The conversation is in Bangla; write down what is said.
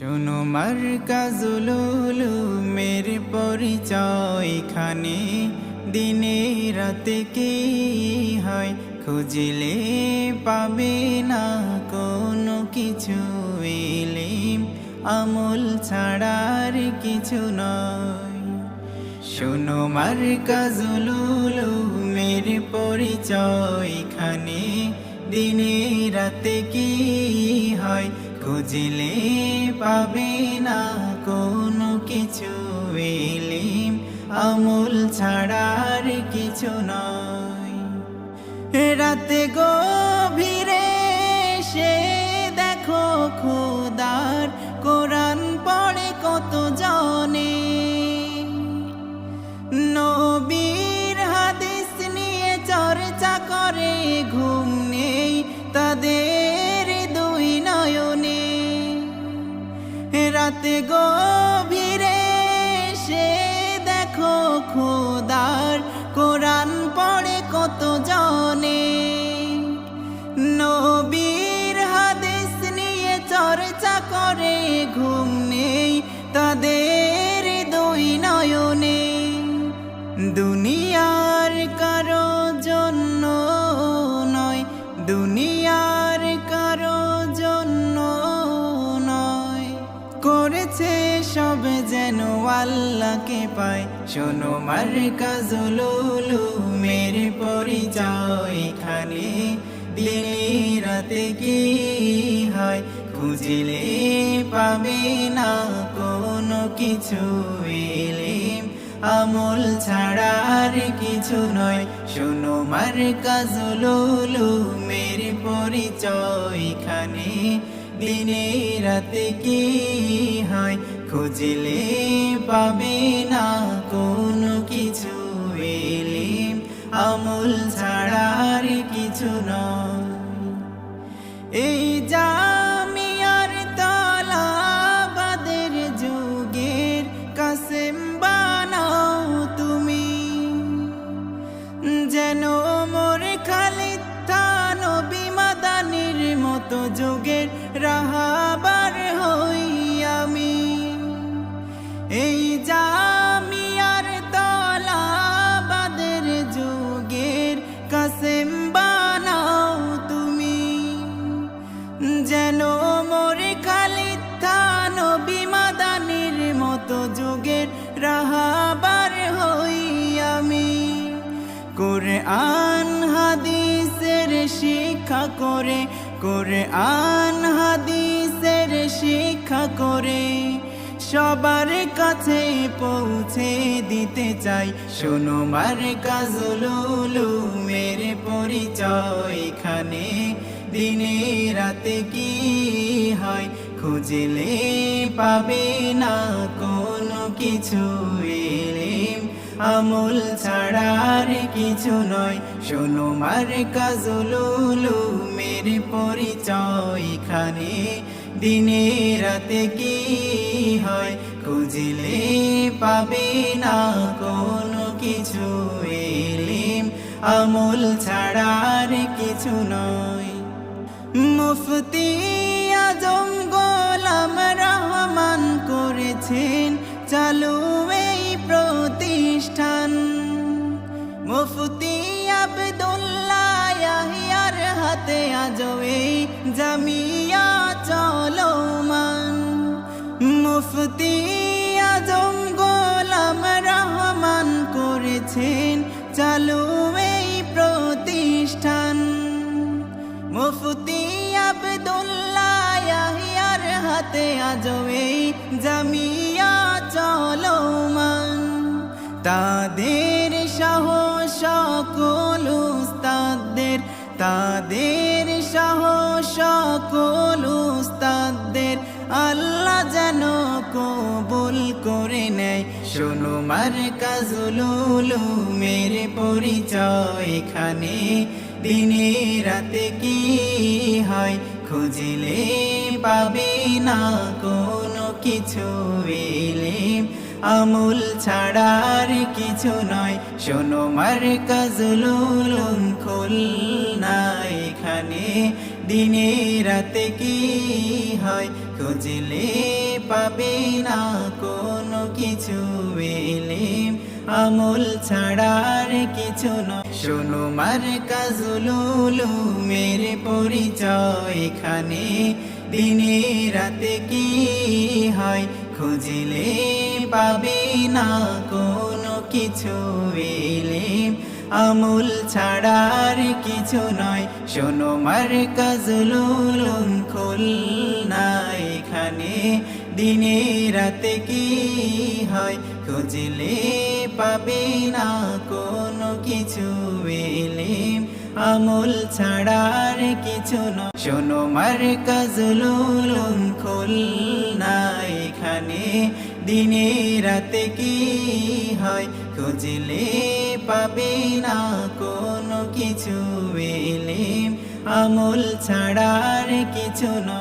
শোনো মার কাজুলুলু মেরে পরিচয় খানে। দিনে রাতে কি হয় খুঁজলে পাবে না কোনো কিছু এলিম। আমল ছাড়ার কিছু নয়। শোনো মার কাজুলুলু মেরে পরিচয় খানে। দিনে রাতে কি হয় খুঁজলে পাবি না কোনো কিছু এলিম আমল ছাড়ার কিছু নয়। রাতে গভীরে দুনিয়ার কারও জন্য নয়, দুনিয়ার কারও জন্য নয়। করেছে সব যেন আল্লাহকে পায়। শোনো মার কাজলুলু মেরে পরিচয় এখানে। দিনে রাতে কি হয়, খুঁজলে পাবে না কোনো কিছু এলিম। আমল ছাড়ার কিছু নয়। শোনো মার কাজলুলু মেরে পরিচয় খানে। দিনে রাতে কি হয় খুঁজলে পাবে না কোনো কিছু এলিম আমল ছাড়ার যেন মোরে খালিদ থান বিমাদানির মতো যুগের রাহাবার হই আমি। করে আন হাদিসের শিক্ষা করে করে আন হাদিসের শিক্ষা করে, সবার কাছে পৌঁছে দিতে চাই। শোনো মার কাজলুলু মেরে পরিচয় এখানে। দিনে রাতে কি হয়? খুঁজলে পাবে না কোনো কিছু এলিম। আমল ছাড়ার কিছু নয়। শোনো মার কাজলুলু মেরে পরিচয় এখানে। দিনে রাতে কি হয়? খুঁজলে পাবে না কোনো কিছু এলিম। আমল ছাড়ার কিছু নয়। মুফতি আজম গোলাম রহমান করেছেন চালু এই প্রতিষ্ঠান। মুফতি আবদুল্লাহ ইয়াহিয়ার হাতে আজ এই জামিয়া চলমান। মুফতি আজম গোলাম রহমান করেছেন চালু হাতে আজ এই জামিয়া চলমান তাদের সহ সকল উস্তাদদের, তাদের সহ সকল উস্তাদদের। আল্লাহ যেন কবুল করে নেয়। শোনো মার কাজলুলু মেরে পরিচয় এখানে। দিনে রাতে কি হয়? খুঁজলে পাবে না কোনো কিছু এলিম আমুল ছাড়ার কিছু নয়। শোনো মার কাজলুলুম খোল না এখানে। দিনে রাতে কি হয়? খুঁজলে পাবে না কোনো কিছু এলিম আমল ছাড়ার কিছু নয়। শোনো মার কাজুলুলু মেরে পরিচয়, এখানে দিনে রাতে কি হয় খুঁজলে পাবে না কোনো কিছু এলিম আমুল ছাড়ার কিছু নয়। শোনো মার কাজুলুলুম খোল না এখানে দিনে রাতে কি হয়? খুঁজলে পাবে না কোনো কিছু এলিম। আমুল ছাড়ার কিছু নয়। শোনো মার কাজুলুলুম খোল না এখানে। দিনে রাতে কি হয়? খুঁজলে পাবে না কোনো কিছু এলিম। আমল ছাড়ার কিছু নয়।